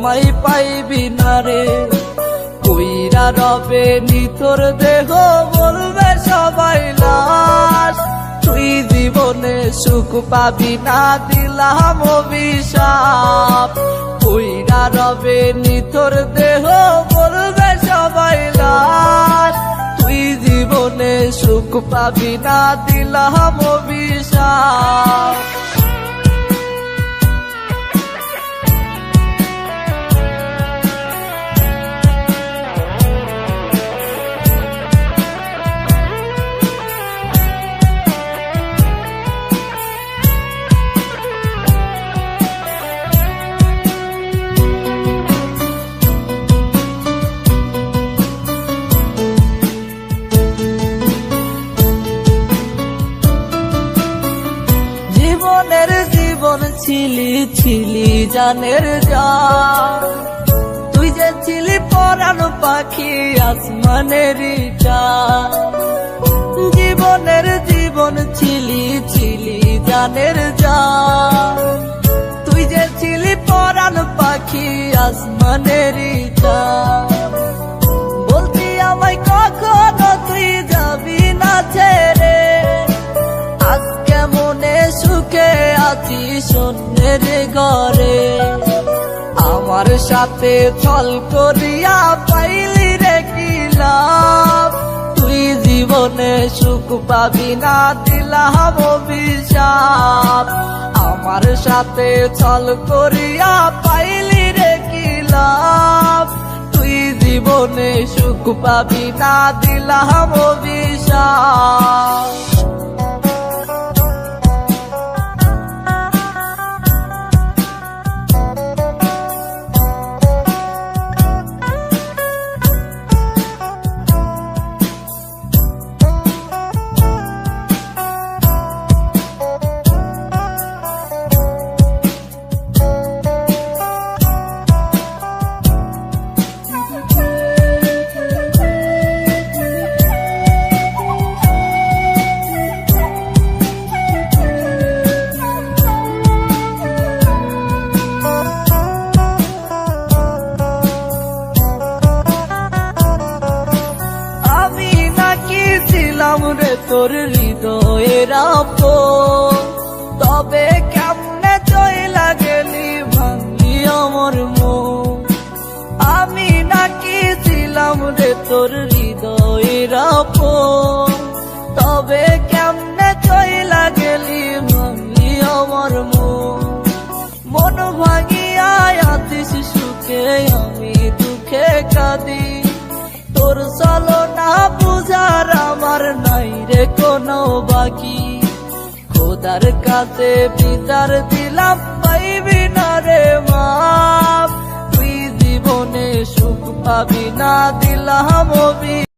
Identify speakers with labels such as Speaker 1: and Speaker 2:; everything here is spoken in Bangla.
Speaker 1: আমায় পাইবি না রে। কইরা রবে নিতর দেহ, বলবে সবাই লাশ। তুই জীবনে সুখ পাবি না, দিলাম অভিশাপ। কইরা রবে নিতর দেহ, বলবে সবাই লাশ। তুই জীবনে সুখ পাবি না, দিলাম অভিশাপ। ছিলি ছিলি জানের যা তুই যে ছিলি পরানো পাখি আসমানের জীবনের জীবন ছিলি ছিলি জানের যা তুই যে ছিলি পরানো পাখি আসমানের আছি শূন্যের ঘরে, আমার সাথে ছল করিয়া পাইলি রে কি লাভ? তুই জীবনে সুখ পাবি না দিলাম অভিশাপ আমার সাথে ছল করিয়া পাইলি রে কি লাভ? তুই জীবনে সুখ পাবি না দিলাম অভিশাপ ছিলাম রে তোর হৃদয়ের তবে কেমনে চইলা গেলি ভাঙলি আমার মন। আমি নাকি ছিলাম রে তোর হৃদয়ের তবে কেমনে চইলা গেলি ভাঙলি আমার মন। মন ভাঙিয়া আতিস সুখে, আমি দুঃখে কাঁদি। তোর চলো না বুঝার আমার নাই রে কোনো বাকি। খোদার কাছে বিচার দিলাম, পাইবি না রে মা তুই জীবনে সুখ পাবি না, দিলাম